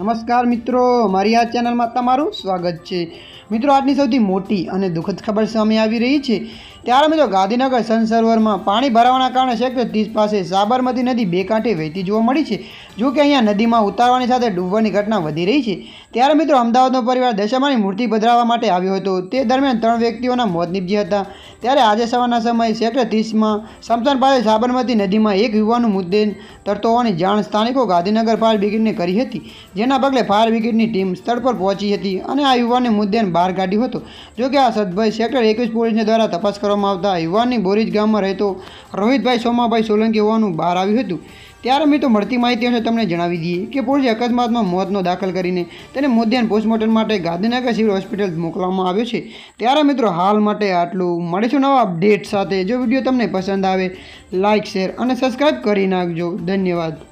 નમસ્કાર મિત્રો મારી આ ચેનલમાં તમારું સ્વાગત છે. મિત્રો, આજની સૌથી મોટી અને દુઃખદ ખબર સામે આવી રહી છે. ત્યારે મિત્રો, ગાંધીનગર સન સરોવરમાં પાણી ભરાવાના કારણે સેક્ટર ત્રીસ પાસે સાબરમતી નદી બે કાંઠે વહેતી જોવા મળી છે, જો કે અહીંયા નદીમાં ઉતારવાની સાથે ડૂબવાની ઘટના વધી રહી છે. ત્યારે મિત્રો, અમદાવાદનો પરિવાર દશામાની મૂર્તિ પધરાવવા માટે આવ્યો હતો. તે દરમિયાન ત્રણ વ્યક્તિઓના મોત નીપજ્યા હતા. ત્યારે આજે સવારના સમયે સેક્ટર ત્રીસમાં સમસાન પાસે સાબરમતી નદીમાં એક યુવાનનું મુદ્દે તરતો હોવાની જાણ સ્થાનિકો ગાંધીનગર ફાયર બ્રિગેડને કરી હતી, જેના પગલે ફાયર બ્રિગેડની ટીમ સ્થળ પર પહોંચી હતી અને આ યુવાનને મુદ્દેને બહાર કાઢ્યું હતો. જોકે આ સદભાઈ સેક્ટર એકવીસ પોલીસને દ્વારા તપાસ કરવામાં આવતા યુવાનની બોરીજ ગામમાં રહેતો રોહિતભાઈ સોમાભાઈ સોલંકી હોવાનું બહાર આવ્યું હતું. ત્યારે મિત્રો મળતી માહિતી અનુસાર તમને જણાવી દઈએ કે પોલીસે અકસ્માતમાં મોતનો દાખલ કરીને તેને મોદ્યાન પોસ્ટમોર્ટમ માટે ગાંધીનગર સિવિલ હોસ્પિટલ મોકલવામાં આવ્યો છે. ત્યારે મિત્રો હાલ માટે આટલું. મળીશું નવા અપડેટ સાથે. જો વીડિયો તમને પસંદ આવે લાઇક શેર અને સબસ્ક્રાઈબ કરી નાખજો. ધન્યવાદ.